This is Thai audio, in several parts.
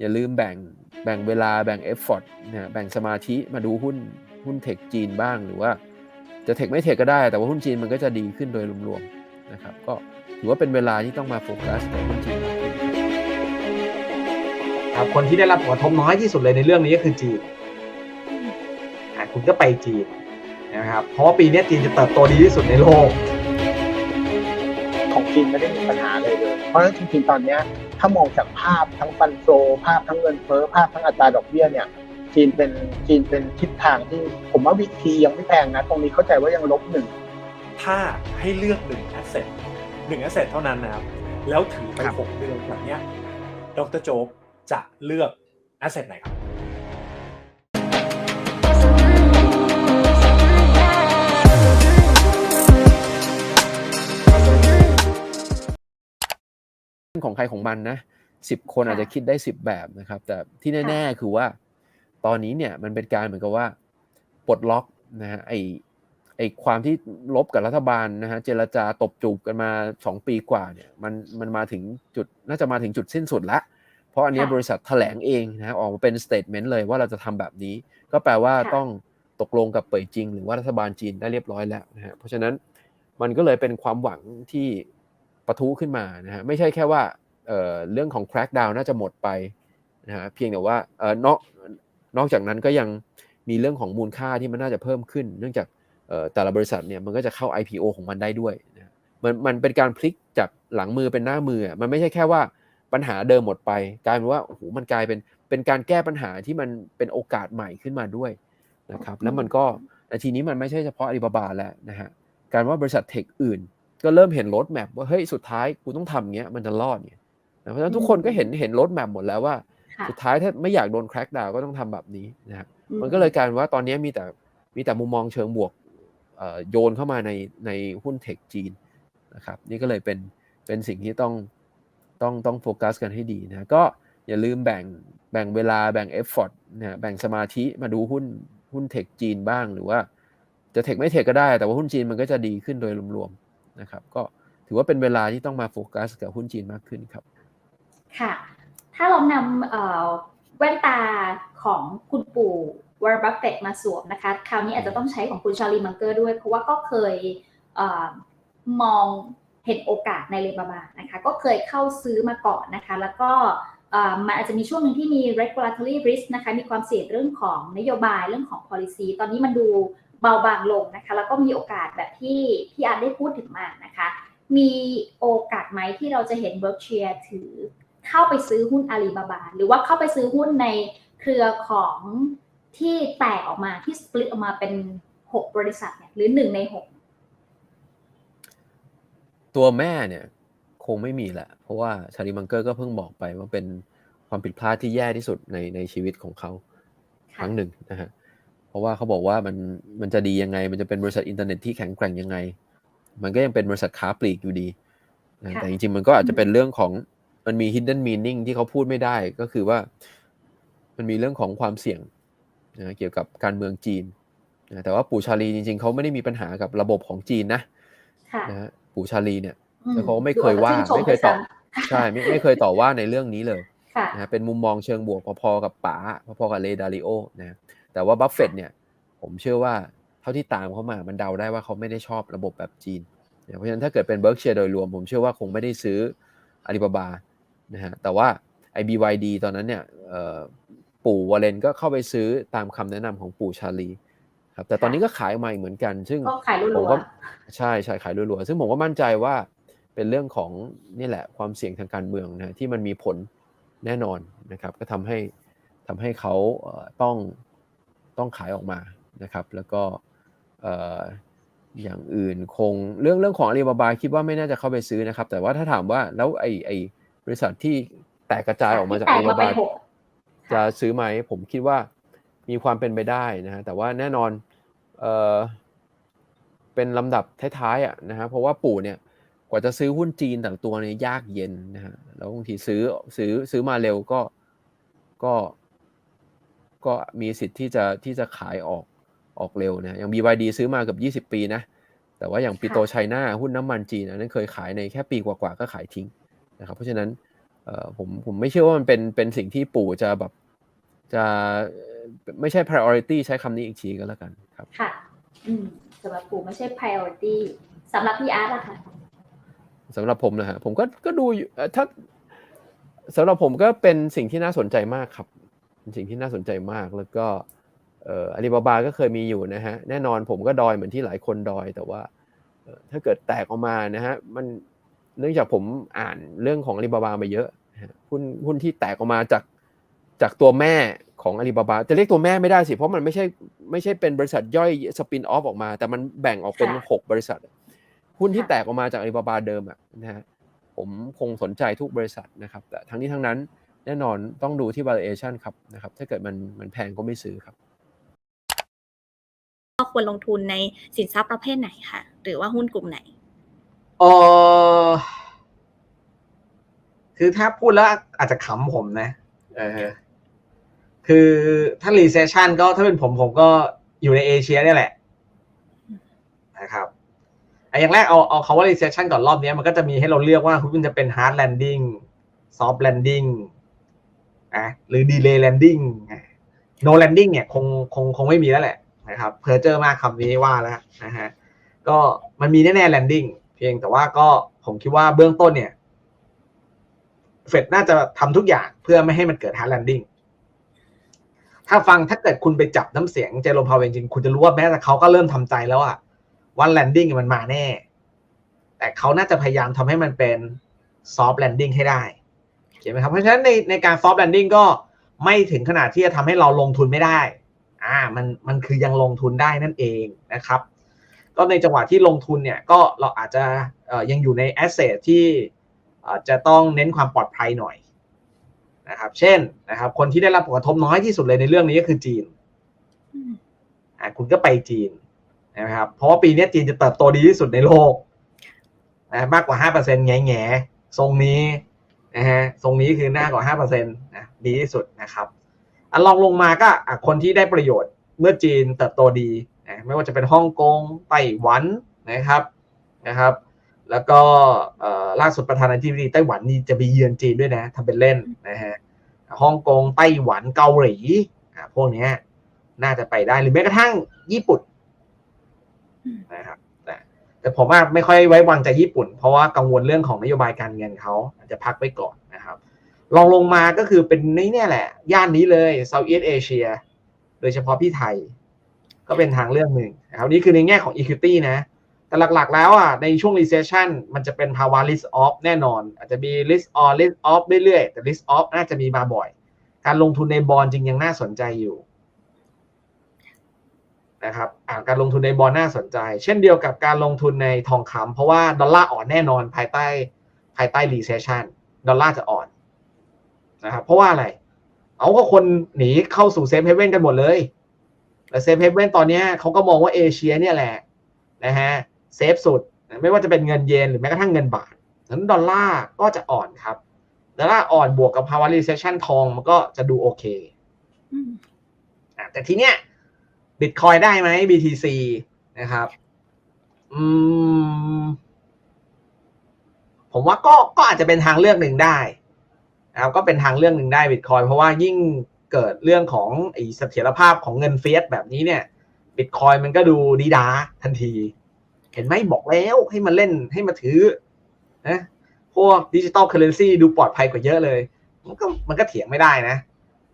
อย่าลืมแบ่งแบ่งเวลาแบ่งเอฟฟอร์ตนะแบ่งสมาธิมาดูหุ้นหุ้นเทคจีนบ้างหรือว่าจะเทคไม่เทคก็ได้ แต่ว่าหุ้นจีนมันก็จะดีขึ้นโดยรวมๆนะครับก็ถือว่าเป็นเวลาที่ต้องมาโฟกัสกับหุ้นจีนมากขึ้นครับคนที่ได้รับผลกระทบน้อยที่สุดเลยในเรื่องนี้ก็คือจีนอะคุณก็ไปจีนนะครับเพราะว่าปีนี้จีนจะเติบโตดีที่สุดในโลก ของจีนไม่ได้มีปัญหาเลยเลยเพราะฉะนั้นจริงๆตอนเนี้ย ถ้ามองจากภาพทั้งฟันโฟภาพทั้งเงินเฟ้อภาพทั้งอัตราดอกเบี้ยเนี่ยจีนเป็นจีนเป็นทิศทางที่ผมว่าวิธียังไม่แพงนะ ตรงนี้เข้าใจว่ายังลบหนึ่งถ้าให้เลือกหนึ่งแอสเซทหนึ่งแอสเซทเท่านั้นนะครับ แล้วถือไปครับหกเดือนแบบเนี้ยดรโจ๊กจะเลือกแอสเซทไหนครับ ของใครของมันนะสิบคนอาจจะคิดได้สิบแบบนะครับ แต่ที่แน่ๆคือว่า ตอนนี้เนี่ยมันเป็นการเหมือนกับว่าปลดล็อกนะฮะไอไอความที่ลบกับรัฐบาลนะฮะเจรจาตบจูบกันมาสองปีกว่าเนี่ยมันมันมาถึงจุดน่าจะมาถึงจุดสิ้นสุดละเพราะอันเนี้ยค่ะบริษัทแถลงเองนะฮะออกมาเป็นสเตทเมนต์เลยว่าเราจะทำแบบนี้ ก็แปลว่าค่ะต้องตกลงกับเป่ยจิง หรือว่ารัฐบาลจีนได้เรียบร้อยแล้วนะฮะเพราะฉะนั้นมันก็เลยเป็นความหวังที่ ปะทุขึ้นมานะฮะไม่ใช่แค่ว่าเเรื่องของ crackdown น่าจะหมดไปนะฮะเพียงแต่ว่าเออนอกนอกจากนั้นก็ยังมีเรื่องของมูลค่าที่มันน่าจะเพิ่มขึ้น เนื่องจากแต่ละบริษัทเนี่ยมันก็จะเข้า IPO ของมันได้ด้วยนะมันมันเป็นการพลิกจากหลังมือเป็นหน้ามือ มันไม่ใช่แค่ว่าปัญหาเดิมหมดไป กลายเป็นว่าโอ้โหมันกลายเป็นเป็นการแก้ปัญหาที่มันเป็นโอกาสใหม่ขึ้นมาด้วยนะครับแล้วมันก็ทีนี้มันไม่ใช่เฉพาะอาลีบาบาแล้วนะฮะการว่าบริษัทเทคอื่น ก็เริ่มเห็นรถแมพว่าเฮ้ยสุดท้ายกูต้องทำเงี้ยมันจะรอดเนี่ยนะเพราะฉะนั้นทุกคนก็เห็นเห็นรถแมพหมดแล้วว่าค่ะสุดท้ายถ้าไม่อยากโดนแคร็กดาวก็ต้องทำแบบนี้นะฮะอืมันก็เลยกลายเป็นว่าตอนนี้มีแต่มีแต่มุมมองเชิงบวกเอ่อโยนเข้ามาในในหุ้นเทคจีนนะครับนี่ก็เลยเป็นเป็นสิ่งที่ต้องต้องต้องโฟกัสกันให้ดีนะก็อย่าลืมแบ่งแบ่งเวลาแบ่งเอฟฟอร์ตนะฮะแบ่งสมาธิมาดูหุ้นหุ้นเทคจีนบ้างหรือว่า จะเทคไม่เทคก็ได้แต่ว่าหุ้นจีนมันก็จะดีขึ้นโดยรวมๆ นะครับ ก็ถือว่าเป็นเวลาที่ต้องมาโฟกัสกับหุ้นจีนมากขึ้นครับ ค่ะ ถ้าเรานำแว่นตาของคุณปู่วอร์บัฟเฟตมาสวมนะคะ คราวนี้อาจจะต้องใช้ของคุณชาลีมังเกอร์ด้วย เพราะว่าก็เคยเอมองเห็นโอกาสในเลบาบานะคะ ก็เคยเข้าซื้อมาก่อนนะคะ แล้วก็มันอาจจะมีช่วงหนึ่งที่มี regulatory risk นะคะ มีความเสี่ยงเรื่องของนโยบายเรื่องของ policy ตอนนี้มันดู เบาบางลงนะคะ แล้วก็มีโอกาสแบบที่พี่อาร์ตได้พูดถึงมานะคะ มีโอกาสไหมที่เราจะเห็นเบิร์กเชียถือเข้าไปซื้อหุ้นอาลีบาบา หรือว่าเข้าไปซื้อหุ้นในเครือของที่แตกออกมาที่สปลิตออกมาเป็น6บริษัทเนี่ยหรือหนึ่งในตัวแม่เนี่ยคงไม่มีแหละ เพราะว่าชาลีมังเกอร์ก็เพิ่งบอกไปว่าเป็นความผิดพลาดที่แย่ที่สุดในในชีวิตของเขา6ครั้งหนึ่งนะฮะ เพราะว่าเขาบอกว่ามันมันจะดียังไง มันจะเป็นบริษัทอินเทอร์เน็ตที่แข็งแกร่งยังไง มันก็ยังเป็นบริษัทค้าปลีกอยู่ดีนะค่ะแต่จริงๆมันก็อาจจะเป็นเรื่องของมันมี hidden meaning ที่เขาพูดไม่ได้ก็คือว่า มันมีเรื่องของความเสี่ยงนะเกี่ยวกับการเมืองจีนนะแต่ว่าปู่ชาลีจริง ๆเขาไม่ได้มีปัญหากับระบบของจีนนะค่ะนะฮะปู่ชาลีเนี่ยอืแล้วเขาก็ไม่เคยว่าดูอาจจะชื่นชไม่เคยตอบด้วซ้ใช่ไม่ไม่เคยต่อว่าในเรื่องนี้เลยำค่ะนะฮะเป็นมุมมองเชิงบวกพอๆกับป๋าพอๆกับเลดาริโอนะ แต่ว่าบัฟเฟตเนี่ยผมเชื่อว่าเท่าที่ตามเขามามันเดาได้ว่าเขาไม่ได้ชอบระบบแบบจีนนะเพราะฉะนั้นถ้าเกิดเป็นเบิร์กเชียโดยรวม ผมเชื่อว่าคงไม่ได้ซื้ออาลีบาบานะฮะแต่ว่าไอ้ BYD ตอนนั้นเนี่ยเอ่อปู่วอลเลนก็เข้าไปซื้อตามคำแนะนำของปู่ชาลีครับแต่ตอนนี้ก็ขายออกมาอีกเหมือนกัน ซึ่งก็ขายรัผมวก็ใช่ใช่ขายรัวๆซึ่งผมก็มั่นใจว่าเป็นเรื่องของนี่แหละความเสี่ยงทางการเมืองนะที่มันมีผลแน่นอนนะครับ ก็ทำให้ทำให้เขาเอ่อต้อง ต้องขายออกมานะครับ แล้วก็เอ่ออย่างอื่นคงเรื่องเรื่องของอาลีบาบาคิดว่าไม่น่าจะเข้าไปซื้อนะครับ แต่ว่าถ้าถามว่าแล้วไอไอบริษัทที่แตกกระจายออกมาจากแตอากลีมาบาเป็บานหกจะซื้อไหมผมคิดว่ามีความเป็นไปได้นะฮะแต่ว่าแน่นอนเออเป็นลำดับท้ายๆอะนะฮะเพราะว่าปู่เนี่ยกว่าจะซื้อหุ้นจีนแต่ละตัวเนี่ยยากเย็นนะฮะแล้วบางทีซื้อซื้อซื้อมาเร็วก็ก็ ก็มีสิทธิ์ที่จะที่จะขายออกออกเร็วนะอย่าง BYD ซื้อมาเกือบ20 ปีนะ แต่ว่าอย่างปิโตรไชน่าหุ้นน้ำมันจีนอันนั้นเคยขายในแค่ปีกว่าๆก็ขายทิ้งนะครับเพราะฉะนั้นเออผมผมไม่เชื่อว่ามันเป็นเป็นสิ่งที่ปู่จะแบบจะไม่ใช่ priority ใช้คำนี้อีกทีก็แล้วกันครับ ค่ะ อืมสำหรับปู่ไม่ใช่ priority สำหรับพี่อาร์ตล่ะค่ะสำหรับผมนะฮะผมก็ก็ดูอยู่เอ่อถ้าสำหรับผมก็เป็นสิ่งที่น่าสนใจมากครับ เป็นสิ่งที่น่าสนใจมากแล้วก็เอ่ออาลีบาบาก็เคยมีอยู่นะฮะแน่นอนผมก็ดอยเหมือนที่หลายคนดอยแต่ว่าเอ่อถ้าเกิดแตกออกมานะฮะมันเนื่องจากผมอ่านเรื่องของอาลีบาบามาเยอะนะฮะหุ้นหุ้นที่แตกออกมาจากจากตัวแม่ของอาลีบาบาจะเรียกตัวแม่ไม่ได้สิ เพราะมันไม่ใช่ไม่ใช่เป็นบริษัทย่อยสปินออฟออกมา แต่มันแบ่งออกเป็นค่ะหกบริษัท หุ้นที่ค่ะแตกออกมาจากอาลีบาบาเดิมอะนะฮะผมคงสนใจทุกบริษัทนะครับ แต่ทั้งนี้ทั้งนั้น แน่นอนต้องดูที่ valuation ครับนะครับ ถ้าเกิดมันมันแพงก็ไม่ซื้อครับก็ควรลงทุนในสินทรัพย์ประเภทไหนคะหรือว่าหุ้นกลุ่มไหนเออคือถ้าพูดแล้วอาจจะขำผมนะ เออ คือถ้า recession ก็ถ้าเป็นผมผมก็อยู่ในเอเชียเนี่ยแหละ นะครับอะอย่างแรกเอาเอาคาว่า recession ก่อนรอบเนี้ยมันก็จะมีให้เราเลือกว่าคุณจะเป็น hard landing soft landing ะหรือ delay landing อะ no landing เนี่ยคงคงคงไม่มีแล้วแหละนะครับเพอเจอร์มากคำนี้ว่าแล้วนะฮะก็มันมีแน่ๆ landing เพียงแต่ว่าก็ผมคิดว่าเบื้องต้นเนี่ยเฟดน่าจะทำทุกอย่างเพื่อไม่ให้มันเกิด hard landing ถ้าฟังถ้าเกิดคุณไปจับน้ำเสียงเจโรมพาวเวลจริงคุณจะรู้ว่าแม้แต่เขาก็เริ่มทำใจแล้วอะว่า landing มันมาแน่ แต่เขาน่าจะพยายามทำให้มันเป็น soft landing ให้ได้ เห็นไหมครับเพราะฉะนั้นในในการ soft landing ก็ไม่ถึงขนาดที่จะทำให้เราลงทุนไม่ได้ อ่า มันมันคือยังลงทุนได้นั่นเองนะครับ ก็ในจังหวะที่ลงทุนเนี่ยก็เราอาจจะเอ่อยังอยู่ใน asset ที่เอ่อจะต้องเน้นความปลอดภัยหน่อยนะครับ เช่นนะครับ คนที่ได้รับผลกระทบน้อยที่สุดเลยในเรื่องนี้ก็คือจีนอืมอ่าคุณก็ไปจีนนะครับ เพราะว่าปีนี้จีนจะเติบโตดีที่สุดในโลกนะมากกว่าห้าเปอร์เซ็นต์แง่แง่ๆทรงนี้ นะฮะทรงนี้คือหน้ากว่าห้าเปอร์เซ็นต์นะดีที่สุดนะครับอันลองลงมาก็คนที่ได้ประโยชน์เมื่อจีนเติบโตดีนะไม่ว่าจะเป็นฮ่องกงไต้หวันนะครับนะครับ แล้วก็ล่าสุดประธานาธิบดีไต้หวันนี่จะไปเยือนจีนด้วยนะทำเป็นเล่นนะฮะฮ่องกงไต้หวันเกาหลีพวกนี้น่าจะไปได้หรือแม้กระทั่งญี่ปุ่นนะครับ แต่ผมว่าไม่ค่อยไว้วางใจญี่ปุ่น เพราะว่ากังวลเรื่องของนโยบายการเงินเขาอาจจะพักไว้ก่อนนะครับลองลงมาก็คือเป็นนี่เนี่ยแหละ ย่านนี้เลย Southeast Asia โดยเฉพาะพี่ไทย ก็เป็นทางเลือกหนึ่งนะครับนี่คือในแง่ของ equity นะแต่หลักๆ แล้วอะในช่วง recession มันจะเป็นภาวะ risk off แน่นอน อาจจะมี risk on risk off เรื่อยๆ แต่ risk off น่าจะมีมาบ่อย การลงทุนในบอลจริงยังน่าสนใจอยู่ นะครับอ่าการลงทุนในบอลน่าสนใจ เช่นเดียวกับการลงทุนในทองคำเพราะว่าดอลลาร์อ่อนแน่นอนภายใต้ภายใต้ recession ดอลลาร์จะอ่อนนะครับเพราะว่าอะไร เอาก็คนหนีเข้าสู่เซฟเฮเว่นกันหมดเลยแต่เซฟเฮเว่นตอนเนี้ยเขาก็มองว่าเอเชียเนี่ยแหละนะฮะเซฟสุด ไม่ว่าจะเป็นเงินเยนหรือแม้กระทั่งเงินบาทนั้นดอลลาร์ก็จะอ่อนครับดอลลาร์อ่อนบวกกับภาวะ recession ทองมันก็จะดูโอเคอืมอะแต่ทีเนี้ย บิตคอยได้ไหม BTC นะครับ อืม ผมว่าก็ก็อาจจะเป็นทางเลือกหนึ่งได้นะครับ ก็เป็นทางเลือกหนึ่งได้บิตคอยเพราะว่ายิ่งเกิดเรื่องของไอ้เสถียรภาพของเงินเฟียสแบบนี้เนี่ยบิตคอยมันก็ดูดีดาทันที เห็นไหมบอกแล้วให้มาเล่นให้มาถือนะพวกดิจิตอลเคอเรนซีดูปลอดภัยกว่าเยอะเลย มันก็มันก็เถียงไม่ได้นะ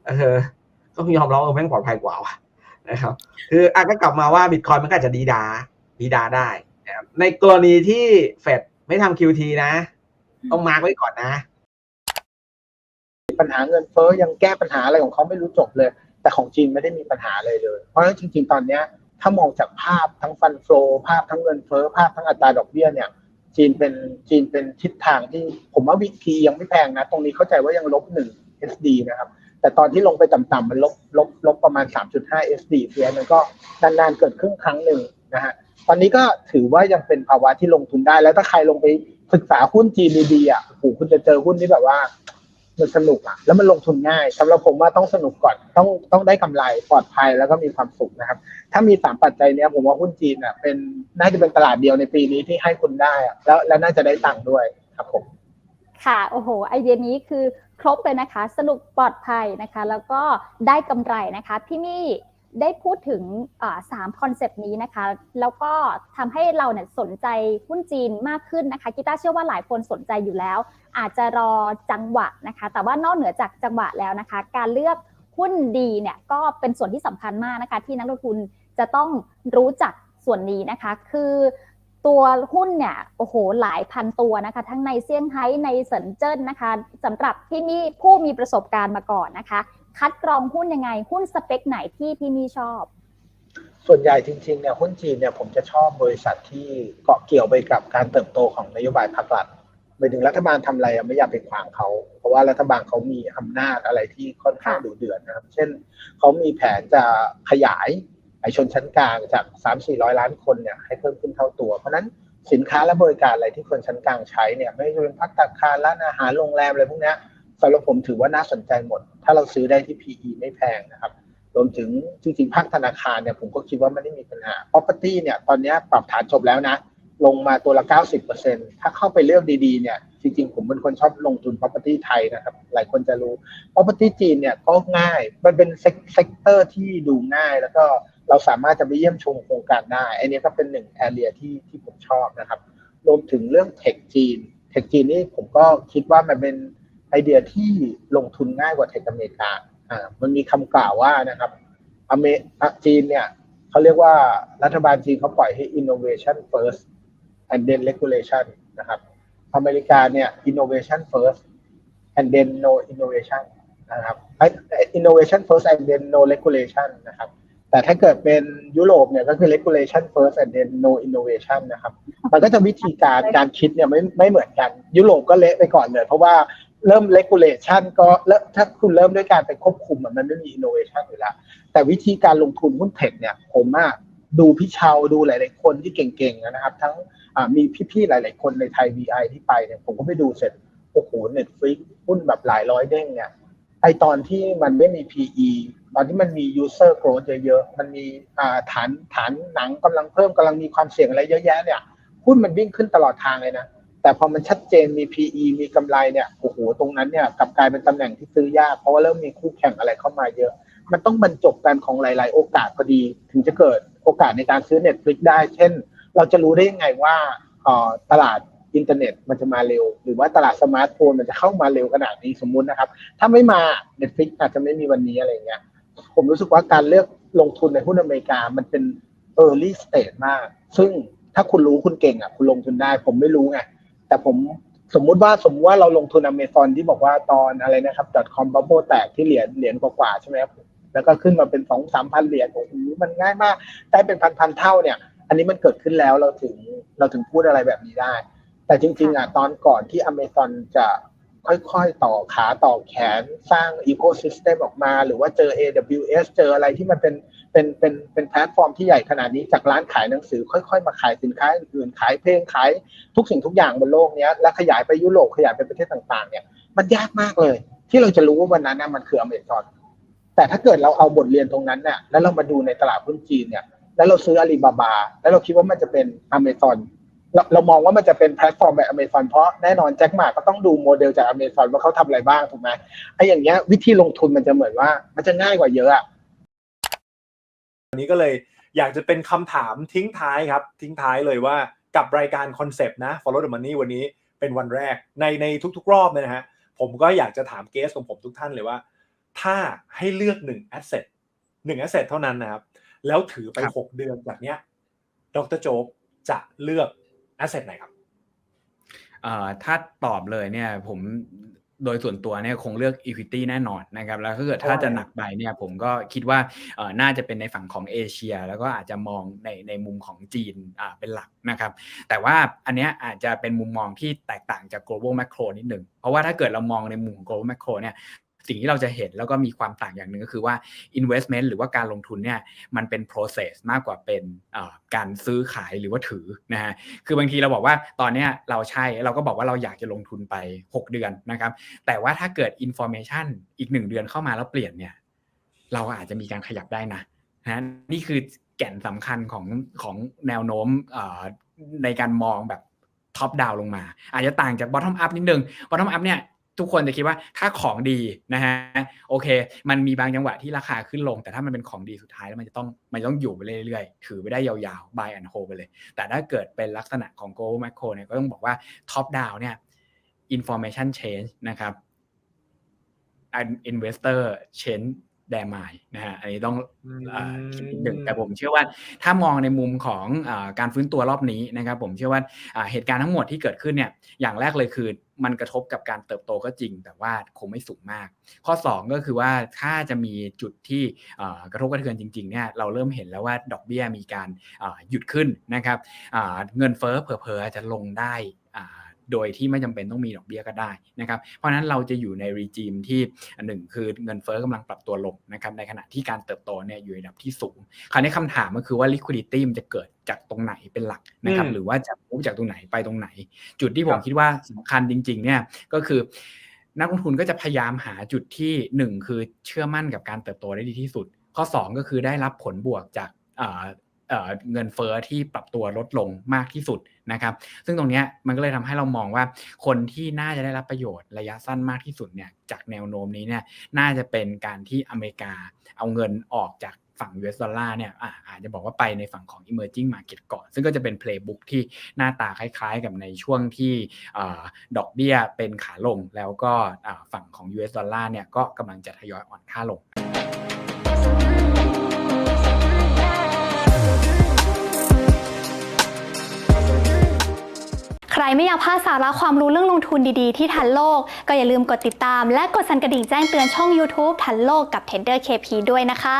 เออก็ยอมรับว่าแม่งปลอดภัยกว่าว่ะ นะครับคืออะก็กลับมาว่าบิตคอยมันก็จจะดีดาดีดาได้นะครับในกรณีที่เฟดไม่ทำ QT นะ ต้องมาร์กไว้ก่อนนะ ปัญหาเงินเฟ้อยังแก้ปัญหาอะไรของเขาไม่รู้จบเลย แต่ของจีนไม่ได้มีปัญหาเลยเลย เพราะฉะนั้นจริง ๆ ตอนเนี้ยถ้ามองจากภาพทั้งฟันโฟลภาพทั้งเงินเฟ้อภาพทั้งอัตราดอกเบี้ยเนี่ย จีนเป็นจีนเป็นทิศทางที่ผมว่าวิธียังไม่แพงนะ ตรงนี้เข้าใจว่ายังลบหนึ่ง SD นะครับ แต่ตอนที่ลงไปต่ำๆมันลบลบลบประมาณ 3.5 SD เพียมันก็นานๆเกิดขึ้นครั้งหนึ่งนะฮะตอนนี้ก็ถือว่ายังเป็นภาวะที่ลงทุนได้ แล้วถ้าใครลงไปศึกษาหุ้นจีนดีๆอะโอ้โหคุณจะเจอหุ้นที่แบบว่ามันสนุกอะแล้วมันลงทุนง่ายสำหรับผมว่าต้องสนุกก่อนต้องต้องได้กำไรปลอดภัยแล้วก็มีความสุขนะครับ ถ้ามีสามปัจจัยเนี้ยผมว่าหุ้นจีนอะเป็นน่าจะเป็นตลาดเดียวในปีนี้ที่ให้คุณได้อะแล้วแล้วน่าจะได้ตังค์ด้วยครับผมค่ะโอ้โหไอเดียนี้คือครบเลยนะคะ สนุกปลอดภัยนะคะ แล้วก็ได้กำไรนะคะพี่มี่ได้พูดถึงสามคอนเซปต์นี้นะคะ แล้วก็ทำให้เราเนี่ยสนใจหุ้นจีนมากขึ้นนะคะกีตาร์เชื่อว่าหลายคนสนใจอยู่แล้ว อาจจะรอจังหวะนะคะ แต่ว่านอกเหนือจากจังหวะแล้วนะคะ การเลือกหุ้นดีเนี่ยก็เป็นส่วนที่สำคัญมากนะคะ ที่นักลงทุนจะต้องรู้จักส่วนนี้นะคะ คือ ตัวหุ้นเนี่ยโอ้โหหลายพันตัวนะคะ ทั้งในเซี่ยงไฮ้ในเซินเจิ้นนะคะสำหรับที่มีผู้มีประสบการณ์มาก่อนนะคะ คัดกรองหุ้นยังไงหุ้นสเปคไหนที่พี่มีชอบ ส่วนใหญ่จริงๆเนี่ยหุ้นจีนเนี่ยผมจะชอบบริษัทที่เกาะเกี่ยวไปกับการเติบโตของนโยบายภาครัฐหมายถึงรัฐบาลทำอะไรไม่อยากไปขวางเขาเพราะว่ารัฐบาลเขามีอำนาจอะไรที่ค่อนข้างดุเดือดนะครับ เช่นเขามีแผนจะขยาย ไอชนชั้นกลางจาก 3 4 0 0 ล้านคนเนี่ยให้เพิ่มขึ้นเท่าตัว เพราะนั้นสินค้าและบริการอะไรที่คนชั้นกลางใช้เนี่ยไม่ว่าจะเป็นพักตตาคารร้านอาหารโรงแรมอะไรพวกนี้สำหรับผมถือว่าน่าสนใจหมด ถ้าเราซื้อได้ที่ PE ไม่แพงนะครับรวมถึงจริงๆภาคธนาคารเนี่ยผมก็คิดว่าไม่ได้มีปัญหา property เนี่ยตอนนี้ปรับฐานจบแล้วนะ ลงมาตัวละ 90%ถ้าเข้าไปเลือกดีๆเนี่ยจริงๆ ผมเป็นคนชอบลงทุน property ไทยนะครับ หลายคนจะรู้ property จีนเนี่ยก็ง่าย มันเป็นเซกเตอร์ที่ดูง่ายแล้วก็ เราสามารถจะไปเยี่ยมชมโครงการได้อันนี้ก็เป็นหนึ่ง area ที่ที่ผมชอบนะครับ รวมถึงเรื่องเทคจีน เทคจีนนี่ผมก็คิดว่ามันเป็นไอเดียที่ลงทุนง่ายกว่าเทคอเมริกา อ่า มันมีคำกล่าวว่านะครับ อเมจีนเนี่ยเขาเรียกว่ารัฐบาลจีนเขาปล่อยให้ innovation first and then regulation นะครับ อเมริกาเนี่ย innovation first and then no innovation นะครับ innovation first and then no regulation นะครับ แต่ถ้าเกิดเป็นยุโรปเนี่ยก็คือ regulation first and then no innovation นะครับ มันก็จะวิธีการการคิดเนี่ยไม่ไม่เหมือนกัน ยุโรปก็เละไปก่อนเลย เพราะว่าเริ่ม regulation ก็เริ่มถ้าคุณเริ่มด้วยการไปควบคุมอะมันไม่มี innovation อยู่แล้วแต่วิธีการลงทุนหุ้นเทคเนี่ยผมอะดูพี่เชาดูหลาย ๆ คนที่เก่ง ๆ นะครับ ทั้งอ่ามีพี่ ๆ หลาย ๆ คนในไทย VI ที่ไปเนี่ยผมก็ไปดูเสร็จโอ้โห Netflix หุ้นแบบหลายร้อยเด้งเนี่ยไอตอนที่มันไม่มี PE ตอนที่มันมี user growth เยอะๆ มันมีฐานฐานหนังกำลังเพิ่มกำลังมีความเสี่ยงอะไรเยอะแยะเนี่ยหุ้นมันวิ่งขึ้นตลอดทางเลยนะ แต่พอมันชัดเจนมี PE มีกำไรเนี่ยโอ้โหตรงนั้นเนี่ยกลับกลายเป็นตำแหน่งที่ซื้อยากเพราะว่าเริ่มมีคู่แข่งอะไรเข้ามาเยอะ มันต้องบรรจบกันของหลาย ๆ โอกาสพอดี ถึงจะเกิดโอกาสในการซื้อ Netflix ได้ เช่น เราจะรู้ได้ยังไงว่าตลาดอินเทอร์เน็ตมันจะมาเร็ว หรือว่าตลาดสมาร์ทโฟนมันจะเข้ามาเร็วขนาดนี้สมมุตินะครับ ถ้าไม่มา Netflix อาจจะไม่มีวันนี้อะไรเงี้ย ผมรู้สึกว่าการเลือกลงทุนในหุ้นอเมริกามันเป็น early stage มาก ซึ่งถ้าคุณรู้คุณเก่งอะคุณลงทุนได้ ผมไม่รู้ไงแต่ผมสมมุติว่าสมมติว่าเราลงทุนอเมซอนที่บอกว่าตอนอะไรนะครับ .com bubble แตกที่เหรียญเหรียญกว่าๆใช่ไหมครับแล้วก็ขึ้นมาเป็นสองสามพันเหรียญโอ้โหมันง่ายมากได้เป็นพันพันเท่าเนี่ย อันนี้มันเกิดขึ้นแล้วเราถึงเราถึงพูดอะไรแบบนี้ได้ แต่จริง ๆอะตอนก่อนที่อเมซอนจะ ค่อยๆ ต่อขาต่อแขนสร้างอีโค y ิสเต็มออกมา หรือว่าเจอ AWS เจออะไรที่มันเป็นเป็นเป็นเป็นแพลตฟอร์มที่ใหญ่ขนาดนี้จากร้านขายหนังสือ ค่อยๆ มาขายสินค้าอื่นขายเพลงขายทุกสิ่งทุกอย่างบนโลกนี้และขยายไปยุโรปขยายไปประเทศต่างๆ เนี่ยมันยากมากเลย ที่เราจะรู้ว่าวันนั้นน่ะมันคืออเมซอนแต่ถ้าเกิดเราเอาบทเรียนตรงนั้นเนี่ยแล้วเรามาดูในตลาดหุ้นจีนเนี่ยแล้วเราซื้ออาลีบาบา แล้วเราคิดว่ามันจะเป็นอเมซอน เราเรามองว่ามันจะเป็นแพลตฟอร์มแบบอเมซอนเพราะแน่นอนแจ็คหมาก็ต้องดูโมเดลจากอเมซอนว่าเขาทำอะไรบ้างถูกไหมไอ้อย่างเงี้ยวิธีลงทุนมันจะเหมือนว่า มันจะง่ายกว่าเยอะอะวันนี้ก็เลยอยากจะเป็นคำถามทิ้งท้ายครับ ทิ้งท้ายเลยว่ากับรายการคอนเซปต์นะ Follow the Money วันนี้เป็นวันแรกในในทุกๆ รอบเลยนะฮะผมก็อยากจะถามเกสของผมทุกท่านเลยว่า ถ้าให้เลือกหนึ่งแอสเซทหนึ่งแอสเซทเท่านั้นนะครับ แล้วถือไปครับหกเดือนจากเนี้ยดรโจ๊กจะเลือก แอสเซทไหนครับเอ่อถ้าตอบเลยเนี่ยผมโดยส่วนตัวเนี่ยคงเลือก Equity แน่นอนนะครับแล้วถ้าเกิดถ้าจะหนักไปเนี่ยผมก็คิดว่าเอ่อน่าจะเป็นในฝั่งของเอเชีย แล้วก็อาจจะมองในในมุมของจีนอ่าเป็นหลักนะครับ แต่ว่าอันเนี้ยอาจจะเป็นมุมมองที่แตกต่างจาก global macro นิดหนึ่งเพราะว่าถ้าเกิดเรามองในมุมของ global macro เนี่ย สิ่งที่เราจะเห็นแล้วก็มีความต่างอย่างหนึ่งก็คือว่า investment หรือว่าการลงทุนเนี่ยมันเป็น process มากกว่าเป็นการซื้อขายหรือว่าถือนะฮะคือบางทีเราบอกว่าตอนเนี้ยเราใช่เราก็บอกว่าเราอยากจะลงทุนไป 6 เดือนนะครับแต่ว่าถ้าเกิด information อีก 1 เดือนเข้ามาแล้วเปลี่ยนเนี่ยเราอาจจะมีการขยับได้นะนะนี่คือแก่นสำคัญของของแนวโน้มในการมองแบบท็อปดาวลงมา อาจจะต่างจากบอททอมอัพนิดนึงบอททอมอัพเนี่ย ทุกคนจะคิดว่าถ้าของดีนะฮะโอเค มันมีบางจังหวะที่ราคาขึ้นลง แต่ถ้ามันเป็นของดีสุดท้ายแล้วมันจะต้องมันต้องอยู่ไปเรื่อยๆ ถือไปได้ยาวๆ buy and hold ไปเลย แต่ถ้าเกิดเป็นลักษณะของ global macro เนี่ยก็ต้องบอกว่าท็อปดาวเนี่ย information change นะครับ investor change their mind นะฮะอันนี้ต้องอ่าคิดนิดหนึ่งแต่ผมเชื่อว่าถ้ามองในมุมของอาการฟื้นตัวรอบนี้นะครับ ผมเชื่อว่าอ่าเหตุการณ์ทั้งหมดที่เกิดขึ้นเนี่ยอย่างแรกเลยคือมันกระทบกับการเติบโตก็จริง แต่ว่าคงไม่สูงมาก ข้อ 2 ก็คือว่าถ้าจะมีจุดที่อ่ากระทบกระเทือนจริงๆเนี่ยเราเริ่มเห็นแล้วว่าดอกเบี้ยมีการอ่าหยุดขึ้นนะครับอ่าเงินเฟ้อเผลอๆอาจจะลงได้อ่า โดยที่ไม่จำเป็นต้องมีดอกเบี้ยก็ได้นะครับ เพราะฉะนั้นเราจะอยู่ในรีจิมที่หนึ่งคือเงินเฟ้อกำลังปรับตัวลงนะครับในขณะที่การเติบโตเนี่ยอยู่ในระดับที่สูง คราวนี้คำถามก็คือว่า liquidity มันจะเกิดจากตรงไหนเป็นหลักนะครับ หรือว่าจะมุ่จากตรงไหนไปตรงไหน จุดที่ผมคิดว่าสำคัญจริง ๆ เนี่ยก็คือนักลงทุนก็จะพยายามหาจุดที่หนึ่งคือเชื่อมั่นกับการเติบโตได้ดีที่สุด ข้อ 2 ก็คือได้รับผลบวกจาก เเงินเฟ้อที่ปรับตัวลดลงมากที่สุดนะครับ ซึ่งตรงนี้มันก็เลยทำให้เรามองว่าคนที่น่าจะได้รับประโยชน์ระยะสั้นมากที่สุดเนี่ยจากแนวโน้มนี้เนี่ยน่าจะเป็นการที่อเมริกาเอาเงินออกจากฝั่ง US ดอลลาร์เนี่ยอาจจะบอกว่าไปในฝั่งของ emerging market ก่อน ซึ่งก็จะเป็น playbook ที่หน้าตาคล้ายๆ กับในช่วงที่อดอกเบี้ยเป็นขาลง แล้วก็ฝั่งของ US ดอลลาร์เนี่ยก็กำลังจะทยอยอ่อนค่าลง รไม่อยากพลาดสาระความรู้เรื่องลงทุนดีๆ ที่ทันโลก ก็อย่าลืมกดติดตาม และกดสั่นกระดิ่งแจ้งเตือนช่อง YouTube ทันโลกกับ Tender KP ด้วยนะคะ